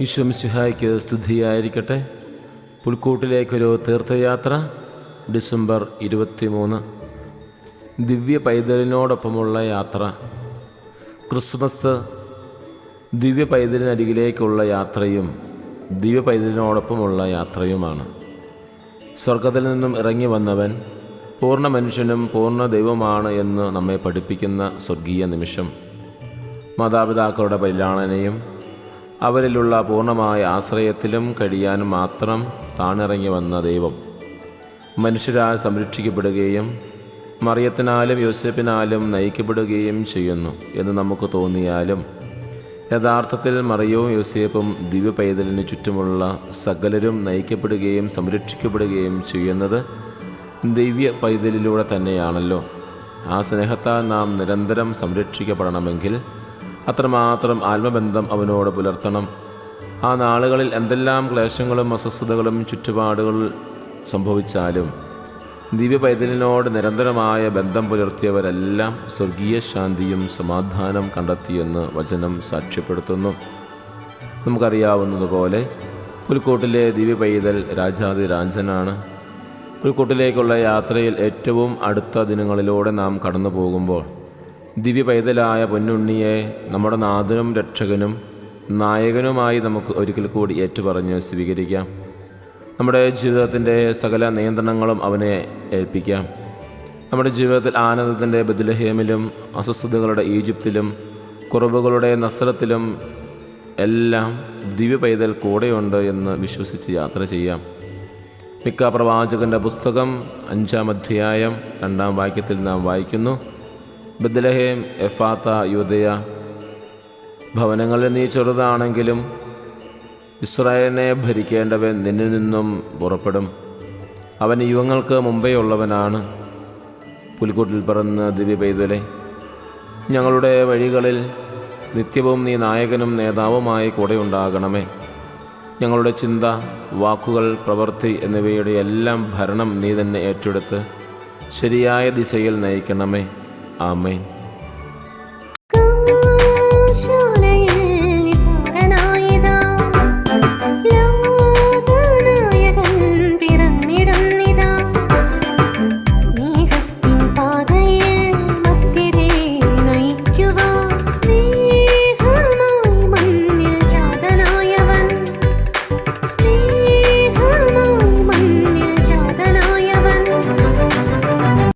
ഈശ്വമിസിഹായ്ക്ക് സ്തുതിയായിരിക്കട്ടെ. പുൽക്കൂട്ടിലേക്കൊരു തീർത്ഥയാത്ര ഡിസംബർ ഇരുപത്തിമൂന്ന്. ദിവ്യ പൈതലിനോടൊപ്പമുള്ള യാത്ര. ക്രിസ്മസ് ദിവ്യ പൈതലിനരികിലേക്കുള്ള യാത്രയും ദിവ്യ പൈതലിനോടൊപ്പമുള്ള യാത്രയുമാണ്. സ്വർഗത്തിൽ നിന്നും ഇറങ്ങി വന്നവൻ പൂർണ മനുഷ്യനും പൂർണ ദൈവമാണ് എന്ന് നമ്മെ പഠിപ്പിക്കുന്ന സ്വർഗീയ നിമിഷം. മാതാപിതാക്കളുടെ പരിലാളനയും അവരിലുള്ള പൂർണമായ ആശ്രയത്തിലും കഴിയാൻ മാത്രം താണിറങ്ങി വന്ന ദൈവം മനുഷ്യരാൽ സംരക്ഷിക്കപ്പെടുകയും മറിയത്തിനാലും യോസഫിനാലും നയിക്കപ്പെടുകയും ചെയ്യുന്നു എന്ന് നമുക്ക് തോന്നിയാലും യഥാർത്ഥത്തിൽ മറിയവും യോസേപ്പും ദിവ്യ പൈതലിന് ചുറ്റുമുള്ള സകലരും നയിക്കപ്പെടുകയും സംരക്ഷിക്കപ്പെടുകയും ചെയ്യുന്നത് ദിവ്യ പൈതലിലൂടെ തന്നെയാണല്ലോ. ആ സ്നേഹത്താൽ നാം നിരന്തരം സംരക്ഷിക്കപ്പെടണമെങ്കിൽ അത്രമാത്രം ആത്മബന്ധം അവനോട് പുലർത്തണം. ആ നാളുകളിൽ എന്തെല്ലാം ക്ലേശങ്ങളും അസ്വസ്ഥതകളും ചുറ്റുപാടുകൾ സംഭവിച്ചാലും ദിവ്യ പൈതലിനോട് നിരന്തരമായ ബന്ധം പുലർത്തിയവരെല്ലാം സ്വർഗീയ ശാന്തിയും സമാധാനം കണ്ടെത്തിയെന്ന് വചനം സാക്ഷ്യപ്പെടുത്തുന്നു. നമുക്കറിയാവുന്നതുപോലെ പുൽക്കോട്ടിലെ ദിവ്യ പൈതൽ രാജാതി രാജനാണ്. പുൽക്കൂട്ടിലേക്കുള്ള യാത്രയിൽ ഏറ്റവും അടുത്ത ദിനങ്ങളിലൂടെ നാം കടന്നു പോകുമ്പോൾ ദിവ്യ പൈതലായ പൊന്നുണ്ണിയെ നമ്മുടെ നാഥനും രക്ഷകനും നായകനുമായി നമുക്ക് ഒരിക്കൽ കൂടി ഏറ്റുപറഞ്ഞ് സ്വീകരിക്കാം. നമ്മുടെ ജീവിതത്തിന്റെ സകല നിയന്ത്രണങ്ങളും അവനെ ഏൽപ്പിക്കാം. നമ്മുടെ ജീവിതത്തിൽ ആനന്ദത്തിന്റെ ബദുലഹേമിലും അസ്വസ്ഥതകളുടെ ഈജിപ്തിലും കുറവുകളുടെ നസ്രത്തിലും എല്ലാം ദിവ്യപൈതൽ കൂടെയുണ്ട് എന്ന് വിശ്വസിച്ച് യാത്ര ചെയ്യാം. മിക്ക പ്രവാചകന്റെ പുസ്തകം അഞ്ചാം അധ്യായം രണ്ടാം വാക്യത്തിൽ നാം വായിക്കുന്നു. Bethlehem Ephrathah Judah. ഭവനങ്ങളിൽ നീ ചെറുതാണെങ്കിലും ഇസ്രായേലിനെ ഭരിക്കേണ്ടവൻ നിന്നിൽ നിന്നും പുറപ്പെടും. അവൻ യുവങ്ങൾക്ക് മുമ്പേ ഉള്ളവനാണ്. പുൽക്കൂട്ടിൽ പറന്ന് ദിവ്യ പെയ്തുലെ. ഞങ്ങളുടെ വഴികളിൽ നിത്യവും നീ നായകനും നേതാവുമായി കൂടെ ഉണ്ടാകണമേ. ഞങ്ങളുടെ ചിന്ത വാക്കുകൾ പ്രവൃത്തി എന്നിവയുടെ എല്ലാം ഭരണം നീ തന്നെ ഏറ്റെടുത്ത് ശരിയായ ദിശയിൽ നയിക്കണമേ. Amen.